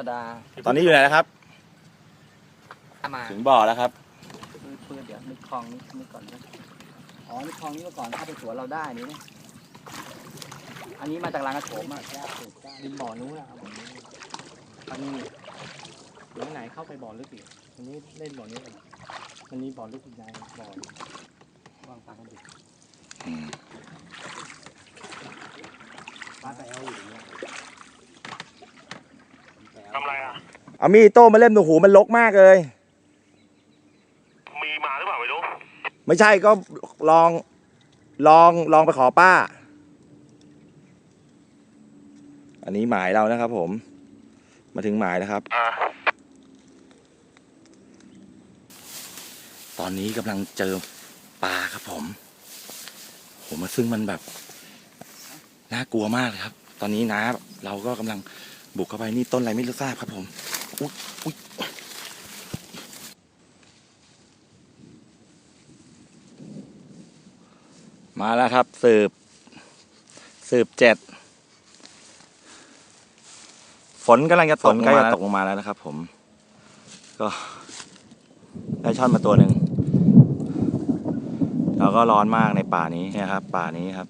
รมดาตอนนี้อยู่ไหนแล้วครับ มาถึงบ่อแล้วครับปืนปืนเดี๋ยวนึกคลองนี้นึกก่อนนะอ๋อนึกคลองนี้เมื่อก่อนเข้าไปสวนเราได้นี่นะอันนี้มาจากรางกระโถมอะแค่ปลูกได้ริมบ่อนู้นนะครับบ่อนู้นอันนี้เดี๋ยวไหนเข้าไปบ่อลึกอีกอันนี้เล่นบ่อนี้กันอันนี้บ่อลึกอีกในบ่อหนึ่งวางปลากันดิปลาแต่เอาอยู่อย่างเงี้ย ทำอะไรอะ เอามีดโต้มาเล่มหนูหูมันลกมากเลย มีมาหรือเปล่าไม่รู้ไม่ใช่ก็ลองลองลองไปขอป้า อันนี้หมายเรานะครับ ผม มาถึงหมายแล้วครับ อ่าตอนนี้กำลังเจอปลาครับผม ผมมาซึ่งมันแบบ น่ากลัวมากเลยครับ ตอนนี้นะเราก็กำลัง บุกเข้าไปนี่ต้นอะไรไม่รู้ทราบครับผม อุ๊ยอุ๊ยมาแล้วครับ สืบ สืบเจ็ดฝนกำลังจะตกใกล้จะตกลงมาแล้วนะครับ ผม ก็ได้ช่อนมาตัวหนึ่งแล้วก็ร้อนมากในป่านี้เนี่ยครับ ป่านี้ครับ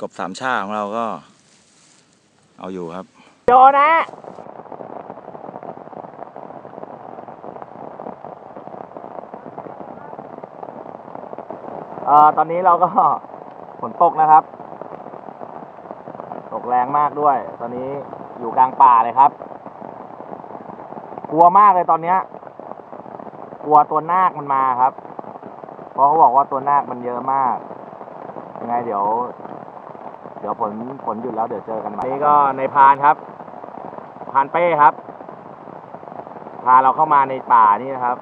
กบสามชาของเราก็ เอาอยู่ครับโจนะเอ่อตอนนี้เราก็ฝนตกนะครับ ตกแรงมากด้วย ตอนนี้อยู่กลางป่าเลยครับ กลัวมากเลยตอนเนี้ย กลัวตัวนาคมันมาครับ เพราะเขาบอกว่าตัวนาคมันเยอะมาก ยังไงเดี๋ยว ดี๋ยวผลผลหยุดแล้วเดี๋ยวเจอกันใหม่นี่ก็ในพานครับพานเป้ครับ พาเราเข้ามาในป่านี่นะครับ